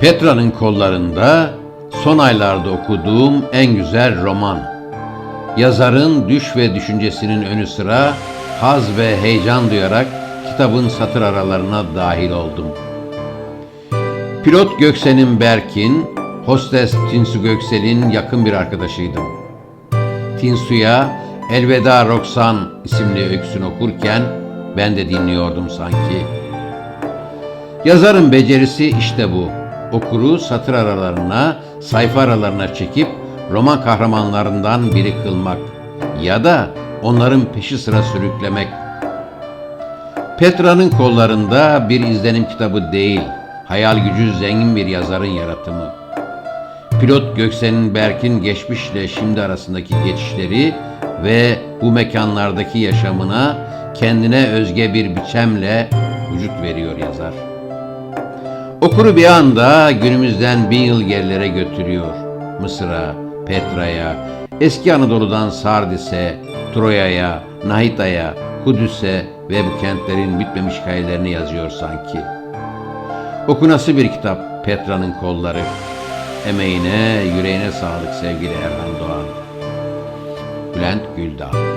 Petra'nın kollarında son aylarda okuduğum en güzel roman. Yazarın düş ve düşüncesinin önü sıra haz ve heyecan duyarak kitabın satır aralarına dahil oldum. Pilot Göksel'in Berkin, hostes Tinsu Göksel'in yakın bir arkadaşıydım. Tinsu'ya Elveda Roksan isimli öyküsünü okurken ben de dinliyordum sanki. Yazarın becerisi işte bu. Okuru satır aralarına, sayfa aralarına çekip roman kahramanlarından biri kılmak ya da onların peşi sıra sürüklemek. Petra'nın kollarında bir izlenim kitabı değil, hayal gücü zengin bir yazarın yaratımı. Pilot Göksel'in Berk'in geçmişle şimdi arasındaki geçişleri ve bu mekanlardaki yaşamına kendine özge bir biçemle vücut veriyor yazar. Okuru bir anda günümüzden bin yıl gerilere götürüyor. Mısır'a, Petra'ya, eski Anadolu'dan Sardis'e, Troya'ya, Nahita'ya, Kudüs'e ve bu kentlerin bitmemiş hikayelerini yazıyor sanki. Oku nasıl bir kitap Petra'nın kolları. Emeğine, yüreğine sağlık sevgili Erhan Doğan. Bülent Güldağ